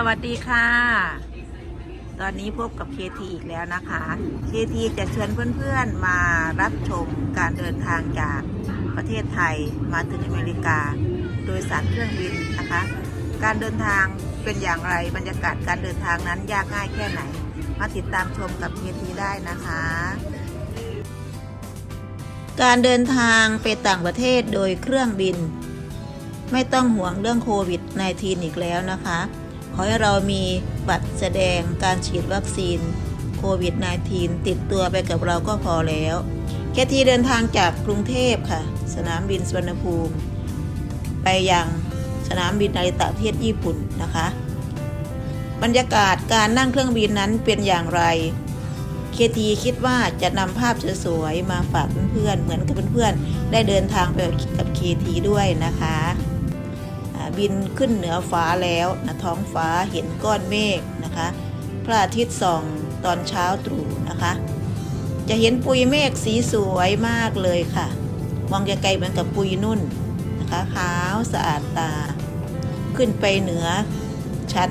สวัสดีค่ะ ตอนนี้พบกับ KT อีกแล้วนะคะ KT จะเชิญเพื่อนๆมารับชมการเดินทางจากประเทศไทยมาถึงอเมริกา โดยสารเครื่องบินนะคะ การเดินทางเป็นอย่างไรบรรยากาศการเดินทางนั้นยากง่ายแค่ไหน มาติดตามชมกับ KT ได้นะคะ การเดินทางไปต่างประเทศโดยเครื่องบิน ไม่ต้องห่วงเรื่องโควิด -19 อีกแล้วนะคะ ขอให้เรามีบัตรแสดงการฉีดวัคซีนโควิด -19 ติดตัวไปกับเราก็พอแล้ว แค่ที่เดินทางจากกรุงเทพค่ะ สนามบินสุวรรณภูมิ ไปยังสนามบินนาริตะประเทศญี่ปุ่นนะคะ บรรยากาศการนั่งเครื่องบินนั้นเป็นอย่างไร เคทีคิดว่าจะนำภาพสวยๆมาฝากเพื่อนๆเหมือนกับเพื่อนๆได้เดินทางไปกับเคทีด้วยนะคะ บินขึ้นเหนือฟ้าแล้วนะท้องฟ้าเห็นก้อนเมฆนะคะ พระอาทิตย์ส่องตอนเช้าตรู่นะคะ จะเห็นปุยเมฆสีสวยมากเลยค่ะ มองไกลๆเหมือนกับปุยนุ่นนะคะขาวสะอาดตา ขึ้นไปเหนือชั้น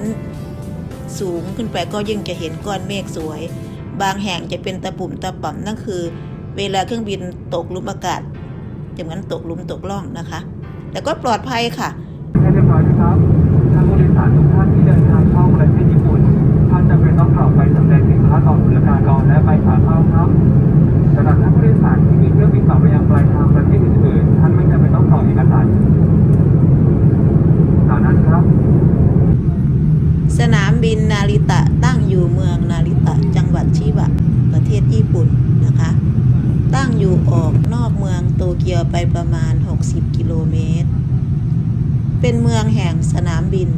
สูงขึ้นไปก็ยิ่งจะเห็นก้อนเมฆสวย บางแห่งจะเป็นตะปุ่มตะป่ำนั่นคือ เวลาเครื่องบินตกลุมอากาศจะเหมือนตกลุมตกล่องนะคะ แต่ก็ปลอดภัยค่ะ รียบร้อยนะครับทางบริษัททุกท่านที่เดินทางเข้าประเทศญี่ปุ่น ท่านจำเป็นต้องกรอกใบสำแดงสินค้าต่อศุลกากรและใบขาเข้าครับสำหรับท่านผู้โดยสารที่มีเที่ยวบินต่อไปยังปลายทางประเทศอื่นๆ ท่านไม่จำเป็นต้องกรอกเอกสารเหล่านั้นครับ สนามบินนาริตะตั้งอยู่เมืองนาริตะจังหวัดชิบะ ประเทศญี่ปุ่นนะคะ ตั้งอยู่ออกนอกเมืองโตเกียวไปประมาณ 60 กิโลเมตร เป็นเมืองแห่งสนามบิน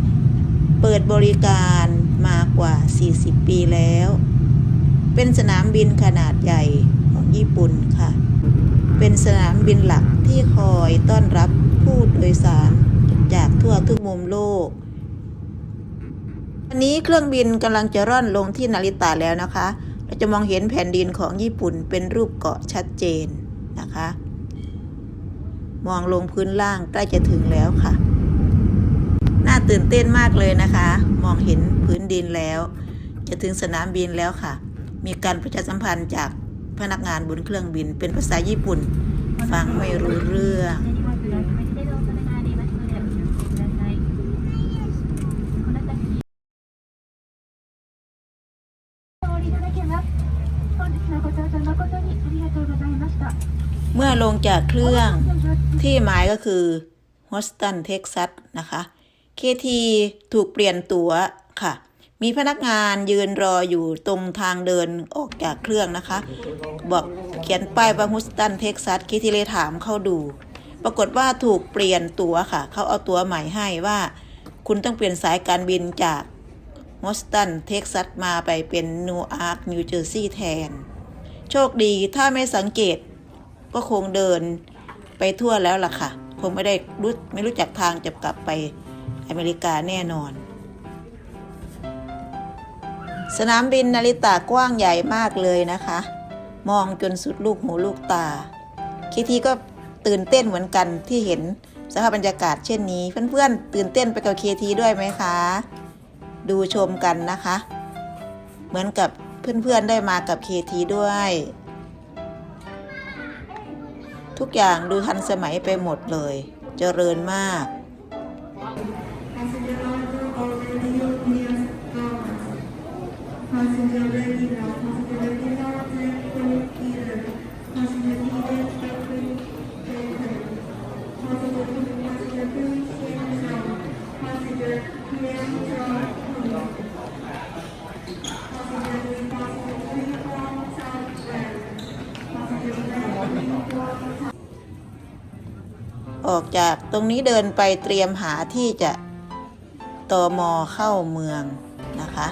เปิดบริการมากว่า 40 ปีแล้ว เป็นสนามบินขนาดใหญ่ของญี่ปุ่นค่ะ เป็นสนามบินหลักที่คอยต้อนรับผู้โดยสารจากทั่วทุกมุมโลกวันนี้เครื่องบินกำลังจะร่อนลงที่นาริตะแล้วนะคะ เราจะมองเห็นแผ่นดินของญี่ปุ่นเป็นรูปเกาะชัดเจนนะคะ มองลงพื้นล่างใกล้จะถึงแล้วค่ะ ตื่นเต้นมากเลยนะคะ มองเห็นพื้นดินแล้ว จะถึงสนามบินแล้วค่ะ มีการประชาสัมพันธ์จากพนักงานบนเครื่องบิน เป็นภาษาญี่ปุ่น ฟังไม่รู้เรื่องเมื่อลงจากเครื่องที่หมายก็คือฮอสตันเท็กซัสนะคะ KT ถูกเปลี่ยนตั๋วค่ะ มีพนักงานยืนรออยู่ตรงทางเดินออกจากเครื่องนะคะ บอกเขียนป้ายว่าฮอสตันเท็กซัส KT เลยถามเข้าดู ปรากฏว่าถูกเปลี่ยนตั๋วค่ะ เขาเอาตั๋วใหม่ให้ว่า คุณต้องเปลี่ยนสายการบินจากฮอสตันเท็กซัสมาไปเป็นนิวอาร์คนิวเจอร์ซีย์แทน โชคดีถ้าไม่สังเกตก็คงเดินไปทั่วแล้วล่ะค่ะ คงไม่ได้รู้ไม่รู้จักทางจะกลับไป อเมริกาแน่นอน สนามบินนาริตะกว้างใหญ่มากเลยนะคะ มองจนสุดลูกหูลูกตา คิทีก็ตื่นเต้นเหมือนกันที่เห็นสภาพบรรยากาศเช่นนี้ เพื่อนๆ ตื่นเต้นไปกับเคทีด้วยไหมคะ ดูชมกันนะคะ เหมือนกับเพื่อนๆได้มากับเคทีด้วย ทุกอย่างดูทันสมัยไปหมดเลย เจริญมาก ออกจากตรงนี้เดินไปเตรียมหาที่จะตอมอเข้าเมืองนะคะ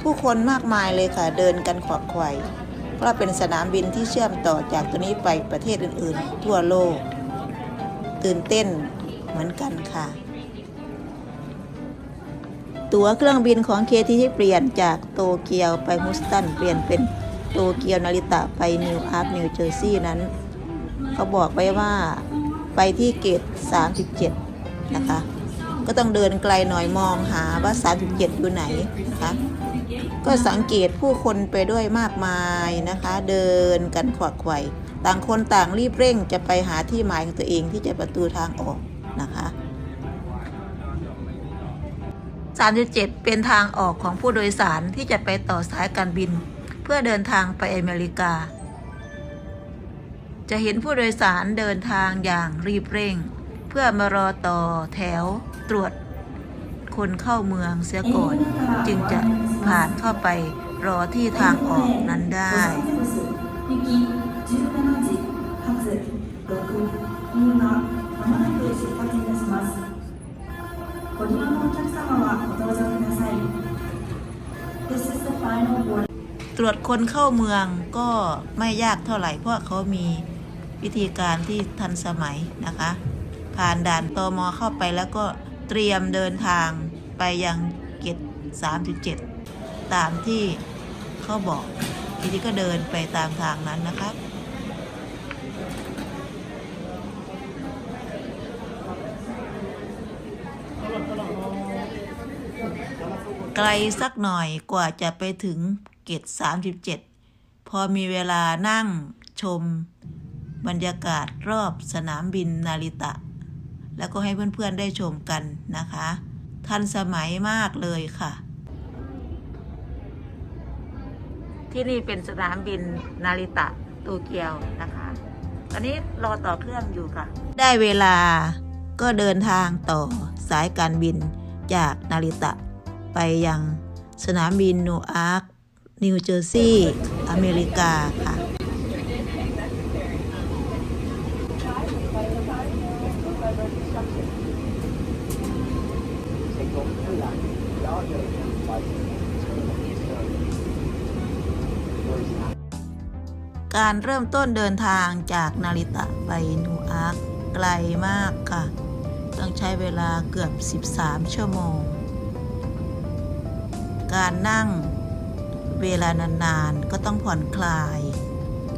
ผู้คนมากมายเลยค่ะเดินกันขวักไขว่เพราะเป็นสนามบินที่เชื่อมต่อจากตัวนี้ไปประเทศอื่นๆ ทั่วโลก ตื่นเต้นเหมือนกันค่ะ ตั๋วเครื่องบินของเคทีที่เปลี่ยนจากโตเกียวไปฮุสตันเปลี่ยนเป็นโตเกียวนาริตะไปนิวอาร์คนิวเจอร์ซีย์นั้น เขาบอกไว้ว่าไปที่เกต37 นะคะ ก็ต้องเดินไกลหน่อยมองหาว่า 37 อยู่ไหนนะคะ ก็สังเกตผู้คนไปด้วยมากมายนะคะ เดินกันขวักไขว่ต่างคนต่างรีบเร่งจะไปหาที่หมายของตัวเองที่จะประตูทางออกนะคะ37 เป็นทางออกของผู้โดยสารที่จะไปต่อสายการบิน เพื่อเดินทางไปอเมริกา จะเห็นผู้โดยสารเดินทางอย่างรีบเร่ง เพื่อมารอต่อแถวตรวจคนเข้าเมืองเสียก่อน จึงจะผ่านเข้าไปรอที่ทางออกนั้นได้ 行き17時発6便がまもなく出発いたします。ご利用のお客様はご搭乗ください。This is the final boarding. ตรวจคนเข้าเมืองก็ไม่ยากเท่าไหร่ เพราะเขามี วิธีการที่ทันสมัยนะคะ ผ่านด่านตมเข้าไปแล้วก็เตรียมเดินทางไปยังเกต37 ตามที่เขาบอกทีนี้ก็เดินไปตามทางนั้นนะครับไกลสักหน่อยกว่าจะไปถึงเกต37 พอมีเวลานั่งชม บรรยากาศรอบสนามบินนาริตะ แล้วก็ให้เพื่อนๆได้ชมกันนะคะ ทันสมัยมากเลยค่ะ ที่นี่เป็นสนามบินนาริตะโตเกียวนะคะตอนนี้รอต่อเครื่องอยู่ค่ะ ได้เวลาก็เดินทางต่อสายการบินจากนาริตะ ไปยังสนามบินนูอาร์คนิวเจอร์ซีย์อเมริกาค่ะ การเริ่มต้นเดินทางจากนาริตะไปนูอาร์คไกลมากค่ะ ต้องใช้เวลาเกือบ 13 ชั่วโมง การนั่งเวลานานๆ ก็ต้องผ่อนคลาย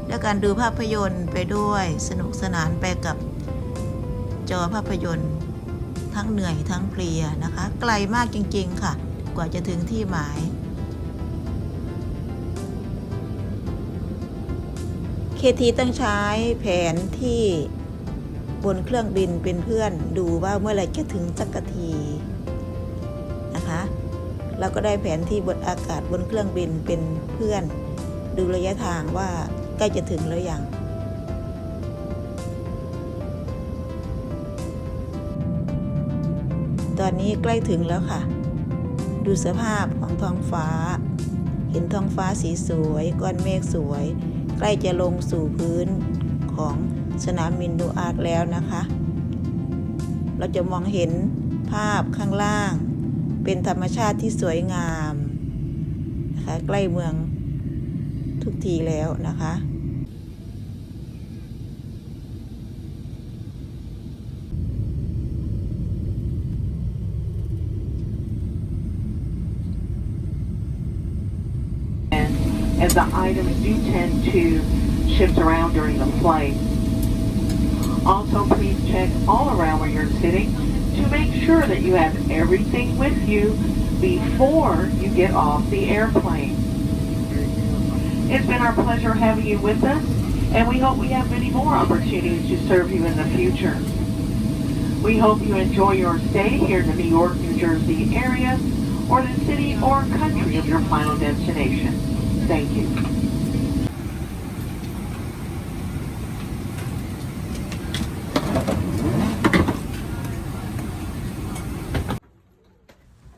และการดูภาพยนตร์ไปด้วยสนุกสนานไปกับจอภาพยนตร์ ทั้งเหนื่อยทั้งเพลียนะคะ ไกลมากจริงๆค่ะ กว่าจะถึงที่หมาย เคทีต้องใช้แผนที่บนเครื่องบินเป็นเพื่อนดูว่าเมื่อไรจะถึงสักทีนะคะเราก็ได้แผนที่บนอากาศบนเครื่องบินเป็นเพื่อน ดูระยะทางว่าใกล้จะถึงหรือยังตอนนี้ใกล้ถึงแล้วค่ะ ดูสภาพของท้องฟ้า เห็นท้องฟ้าสีสวย ก้อนเมฆสวย ใกล้จะลงสู่พื้นของสนามบินดูอาร์คแล้วนะคะ เราจะมองเห็นภาพข้างล่าง เป็นธรรมชาติที่สวยงามนะคะใกล้เมืองทุกทีแล้วนะคะ as the items do tend to shift around during the flight. Also, please check all around where you're sitting to make sure that you have everything with you before you get off the airplane. It's been our pleasure having you with us, and we hope we have many more opportunities to serve you in the future. We hope you enjoy your stay here in the New York, New Jersey area, or the city or country of your final destination. Thank you.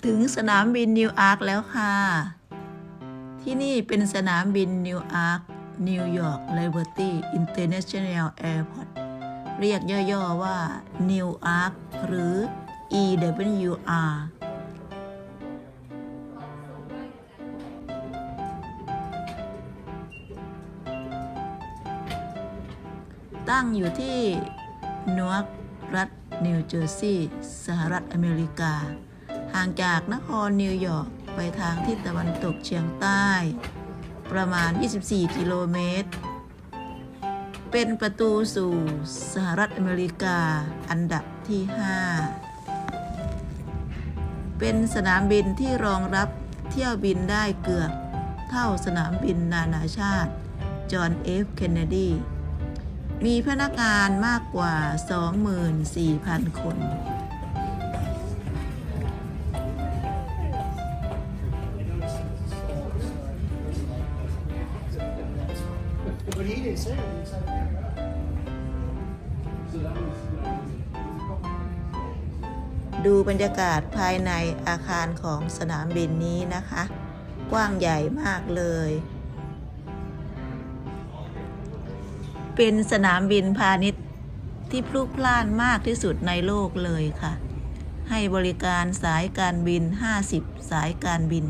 ถึงสนามบินนิวอาร์คแล้วค่ะ ที่นี่เป็นสนามบินนิวอาร์คนิวยอร์กเลเวอร์ตี้อินเตอร์เนชั่นแนลแอร์พอร์ตเรียกย่อๆว่า New Arc หรือ EWR ตั้งอยู่ที่นวกรัฐนิวเจอร์ซีย์สหรัฐอเมริกา ห่างจากนครนิวยอร์กไปทางทิศตะวันตกเฉียงใต้ ประมาณ 24 กิโลเมตร เป็นประตูสู่สหรัฐอเมริกาอันดับที่ 5 เป็นสนามบินที่รองรับเที่ยวบินได้เกือบ เท่าสนามบินนานาชาติ จอห์นเอฟเคนเนดี มีพนักงานมากกว่า 24,000 คน But he didn't say it. He said, ดูบรรยากาศภายในอาคารของสนามบินนี้นะคะ กว้างใหญ่มากเลย เป็นสนามบินพาณิชย์ที่พลุกพล่านมากที่สุดในโลกเลยค่ะ ให้บริการสายการบิน 50 สายการบิน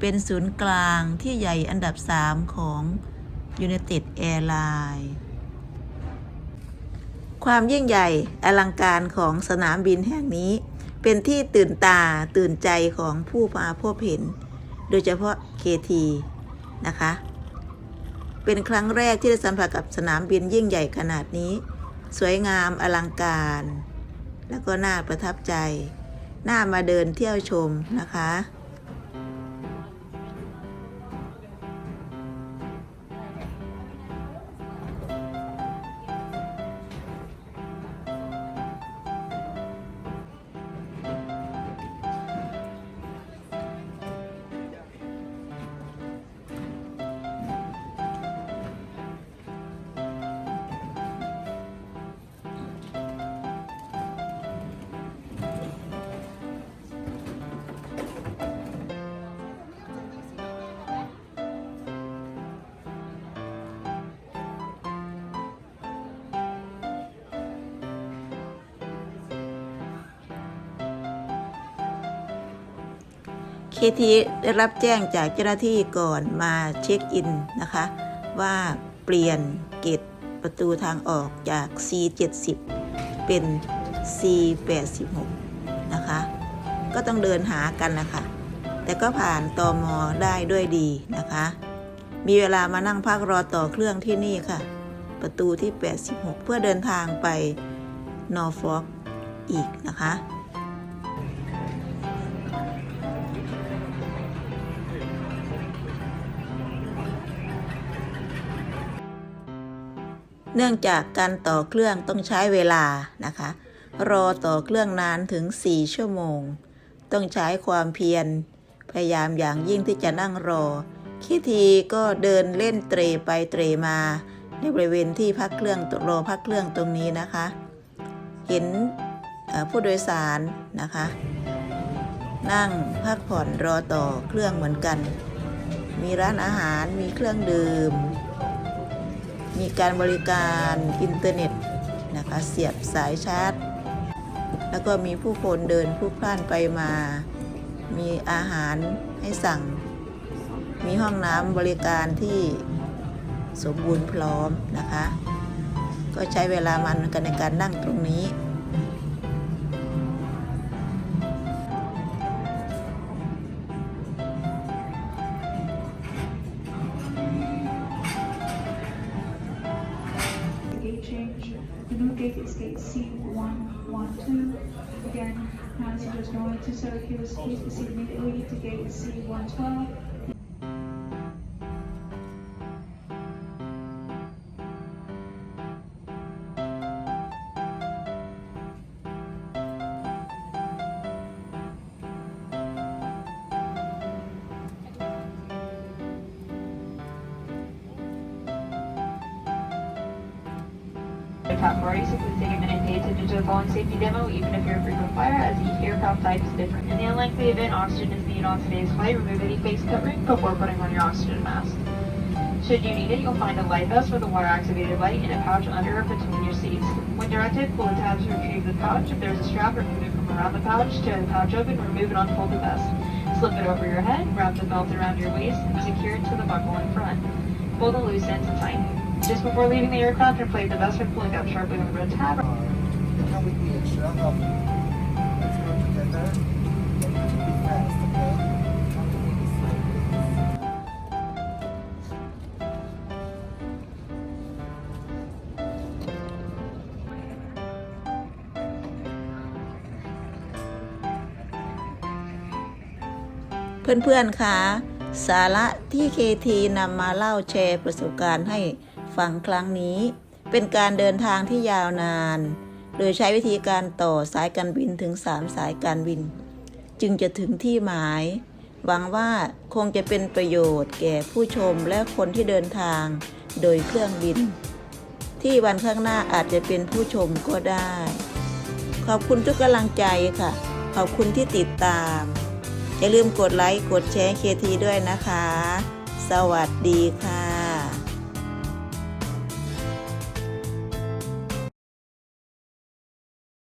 เป็นศูนย์กลางที่ใหญ่อันดับ 3 ของ United Airlines ความยิ่งใหญ่อลังการของสนามบินแห่งนี้ เป็นที่ตื่นตาตื่นใจของผู้มาพบเห็น โดยเฉพาะ KT นะคะ เป็นครั้งแรกที่ได้สัมผัสกับสนามบินยิ่งใหญ่ขนาดนี้ สวยงามอลังการ แล้วก็น่าประทับใจ น่ามาเดินเที่ยวชมนะคะ เคทีได้รับแจ้งจากเจ้าหน้าที่ก่อนมาเช็คอินนะคะ ว่าเปลี่ยนเกตประตูทางออกจาก C70 เป็น C86 นะคะ ก็ต้องเดินหากันนะคะแต่ก็ผ่านตอมอได้ด้วยดีนะคะ มีเวลามานั่งพักรอต่อเครื่องที่นี่ค่ะ ประตูที่ 86 เพื่อเดินทางไปนอร์ฟอกอีกนะคะ เนื่องจากการต่อเครื่องต้องใช้เวลานะคะ รอต่อเครื่องนานถึง 4 ชั่วโมง ต้องใช้ความเพียร พยายามอย่างยิ่งที่จะนั่งรอ คิดทีก็เดินเล่นเตรไปเตรมา ในบริเวณที่พักเครื่องรอพักเครื่องตรงนี้นะคะ เห็นผู้โดยสารนะคะ นั่งพักผ่อนรอต่อเครื่องเหมือนกัน มีร้านอาหารมีเครื่องดื่ม มีการบริการอินเทอร์เน็ตนะคะเสียบสายชาร์จ แล้วก็มีผู้คนเดินผู้พล่านไปมา มีอาหารให้สั่ง มีห้องน้ำบริการที่สมบูรณ์พร้อมนะคะ ก็ใช้เวลามันกันในการนั่งตรงนี้ The new gate is gate C112. Again, passengers going to Syracuse, please proceed immediately to gate C112. Priority, so please take a minute pay attention to the following safety demo, even if you're a frequent flyer, as each aircraft type is different. In the unlikely event oxygen is needed on today's flight, remove any face covering before putting on your oxygen mask. Should you need it, you'll find a light vest with a water-activated light in a pouch under or between your seats. When directed, pull the tabs to retrieve the pouch. If there's a strap, remove it from around the pouch. Tear the pouch open, remove and unfold the vest. Slip it over your head, wrap the belt around your waist, and secure it to the buckle in front. Pull the loose ends tight. Just before leaving the aircraft, inflate the vest by pulling up sharply on the red tab. come with me, sure. Um, let's go together. But you should be fast, okay? Come with me this way, please. เพื่อนๆคะสาระที่เคทีนำมาเล่าแชร์ประสบการณ์ให้ ฟังครั้งนี้ เป็นการเดินทางที่ยาวนาน โดยใช้วิธีการต่อสายการบินถึง 3 สายการบิน จึงจะถึงที่หมาย หวังว่าคงจะเป็นประโยชน์แก่ผู้ชมและคนที่เดินทางโดยเครื่องบิน ที่วันข้างหน้าอาจจะเป็นผู้ชมก็ได้ ขอบคุณทุกกำลังใจค่ะ ขอบคุณที่ติดตาม อย่าลืมกดไลค์ กดแชร์เคทีด้วยนะคะ สวัสดีค่ะ